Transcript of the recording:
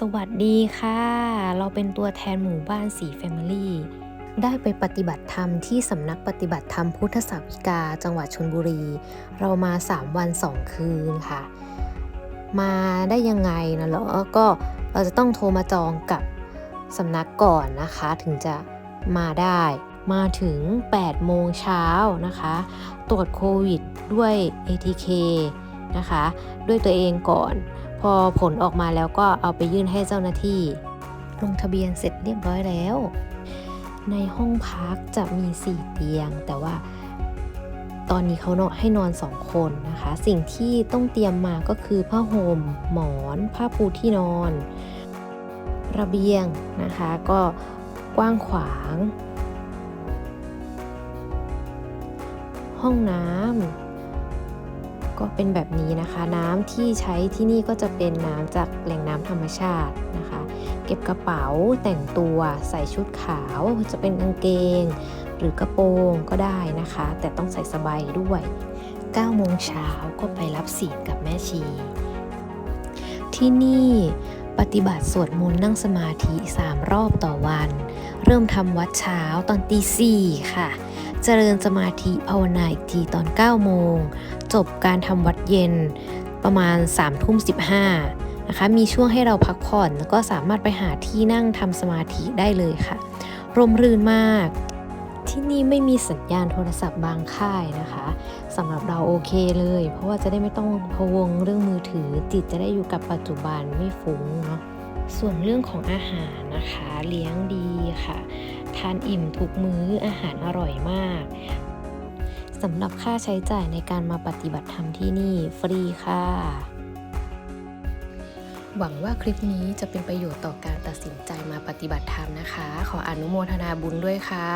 สวัสดีค่ะ เราเป็นตัวแทนหมู่บ้านสีแฟมิลี่ได้ไปปฏิบัติธรรมที่สำนักปฏิบัติธรรมพุทธสาวิกา จังหวัดชนบุรี เรามา 3 วัน 2 คืนค่ะ มาได้ยังไงนะเหรอก็เราจะต้องโทรมาจองกับสำนักก่อนนะคะ ถึงจะมาได้มาถึง 8 โมงเช้านะคะ ตรวจโควิดด้วย ATK นะคะ ด้วยตัวเองก่อน พอผลออกมาแล้วก็เอาไปยื่นให้เจ้าหน้าที่ ลงทะเบียนเสร็จเรียบร้อยแล้ว ในห้องพักจะมี 4 เตียง แต่ว่าตอนนี้เขาเนอะให้นอน 2 คนนะคะ สิ่งที่ต้องเตรียมมาก็คือผ้าห่มหมอน ผ้าปูที่นอน ระเบียงนะคะก็กว้างขวาง ห้องน้ำ ก็เป็นแบบนี้นะคะ น้ำที่ใช้ที่นี่ก็จะเป็นน้ำจากแหล่งน้ำธรรมชาตินะคะ เก็บกระเป๋าแต่งตัวใส่ชุดขาวจะเป็นกางเกง หรือกระโปรงก็ได้นะคะ แต่ต้องใส่สบายด้วย9โมงเช้าก็ไปรับศีลกับแม่ชี ที่นี่ปฏิบัติสวดมนต์นั่งสมาธิ 3 รอบต่อวัน เริ่มทำวัดเช้าตอนตีสี่ค่ะ เจริญสมาธิภาวนาอีกทีตอน 9 โมง จบการทำวัดเย็นประมาณ3ทุ่ม15นะคะ มีช่วงให้เราพักผ่อน แล้วก็สามารถไปหาที่นั่งทำสมาธิได้เลยค่ะ ร่มรื่นมาก ที่นี่ไม่มีสัญญาณโทรศัพท์บางค่ายนะคะสำหรับเราโอเคเลย เพราะว่าจะได้ไม่ต้องพะวงเรื่องมือถือจิตจะได้อยู่กับปัจจุบันไม่ฟุ้งเนาะ ส่วนเรื่องของอาหารนะคะ เลี้ยงดีค่ะ ทานอิ่มทุกมื้ออาหารอร่อยมากสำหรับค่าใช้จ่ายในการมาปฏิบัติธรรมที่นี่ฟรีค่ะ หวังว่าคลิปนี้จะเป็นประโยชน์ต่อการตัดสินใจมาปฏิบัติธรรมนะคะ ขออนุโมทนาบุญด้วยค่ะ